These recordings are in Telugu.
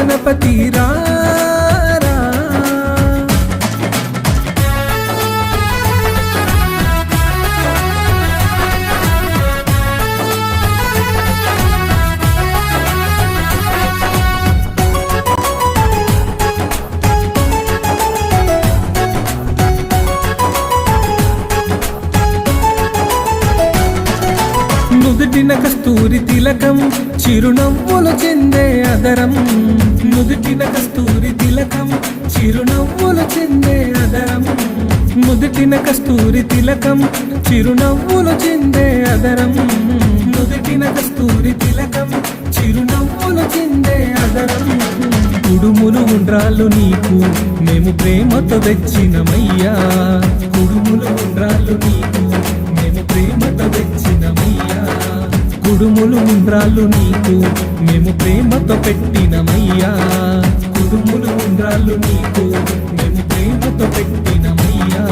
రారా నుదుటిన కస్తూరి తిలకం చిరునవ్వులు చెందే అదరం. నుదుటిన కస్తూరి తిలకం చిరునవ్వులు చెందే అదరం. నుదుటిన కస్తూరి తిలకం చిరునవ్వులు చెందే అదరం. నుదుటిన కస్తూరి తిలకం చిరునవ్వులు చెందే అదరం. కుడుములు ఉండ్రాళ్ళు నీకు మేము ప్రేమతో తెచ్చినమయ్యా. కుడుములు ఉండ్రాళ్ళు నీకు కుడుములు ఉండ్రాళ్ళు నీకు. మేము ప్రేమతో పెట్టినమయ్యా. కుడుములు ఉండ్రాళ్ళు నీకు. మేము ప్రేమతో పెట్టినమయ్యా.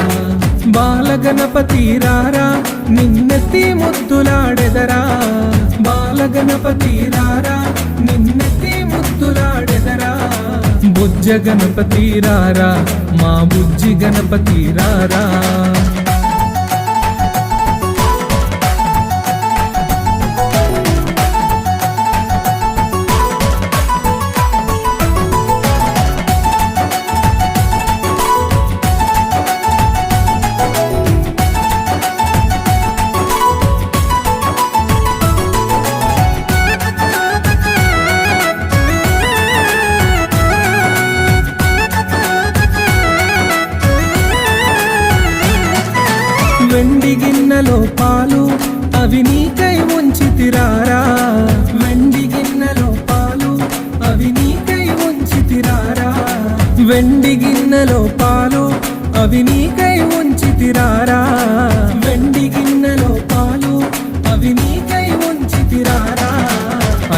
బాలగణపతి రారా నిన్నెత్తి ముద్దులాడెదరా. బాలగణపతి రారా నిన్నెత్తి ముద్దులాడెదరా. బుజ్జ గణపతి రారా మా బుజ్జి గణపతి రారా. వెండి గిన్నెలో పాలు అవి నీకై ఉంచి తిరారా? వెండి గిన్నెలో పాలు అవి నీకై ఉంచి తిరారా? వెండి గిన్నెలో పాలు అవి నీకై ఉంచి తిరారా? వెండి గిన్నెలో పాలు అవి నీకై ఉంచి తిరారా?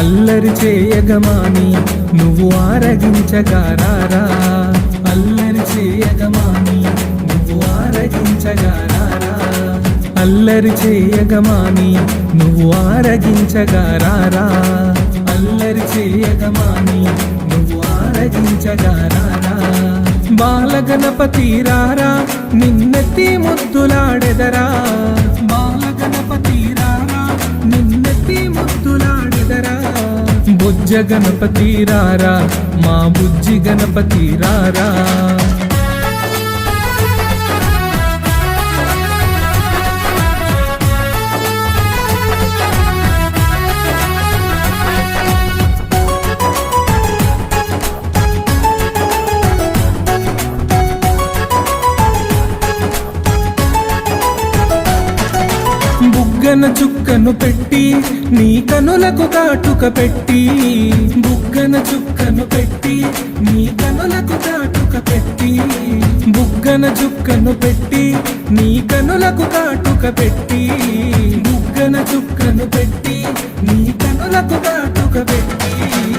అల్లరి చేయగమాని నువ్వు ఆరగించగారారా అల్లరి చేయగమా అల్లరి చేయగమాని నువ్వు ఆరగించగారారా అల్లరి చేయగమాని నువ్వు ఆరగించగారారా బాలగణపతి రారా నిన్నెత్తి ముద్దులాడెదరా. బాలగణపతి రారా నిన్నెత్తి ముద్దులాడెదరా. బుజ్జ గణపతి రారా మా బుజ్జి గణపతి రారా. బుగ్గన చుక్కను పెట్టి నీ కనులకు కాటుక పెట్టి బుగ్గన చుక్కను పెట్టి నీ కనులకు కాటుక పెట్టి బుగ్గన చుక్కను పెట్టి నీ కనులకు కాటుక పెట్టి బుగ్గన చుక్కను పెట్టి నీ కనులకు కాటుక పెట్టి.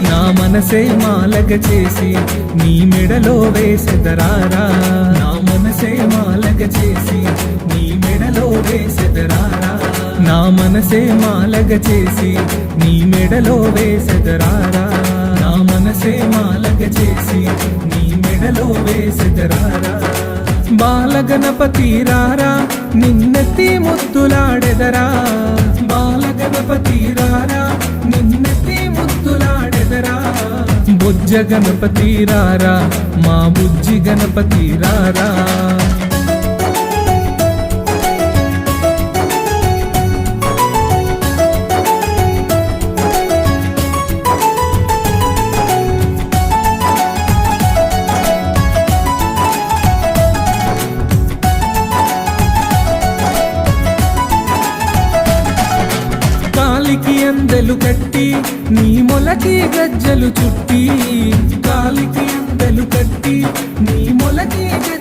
నా మనసే మాలగ చేసి నీ మెడలో వేసెదరారా? నా మనసే మాలగ చేసి నీ మెడలో వేసెదరారా? నా మనసే మాలగ చేసి నీ మెడలో వేసెదరారా? నా మనసే మాలగ చేసి నీ మెడలో వేసెదరారా? బాలగణపతి రారా నిన్నెత్తి ముత్తులాడెదరా బాలగణపతి రారా నిన్నెత్తి ముత్తులాడెదరా బుజ్జ గణపతి రారా మా బుజ్జి గణపతి రారా? కాలికి అందలు కట్టి నీ మొలకి గజ్జలు చుట్టి. కాలికి అందలు కట్టి నీ మొలకి గజ్జలు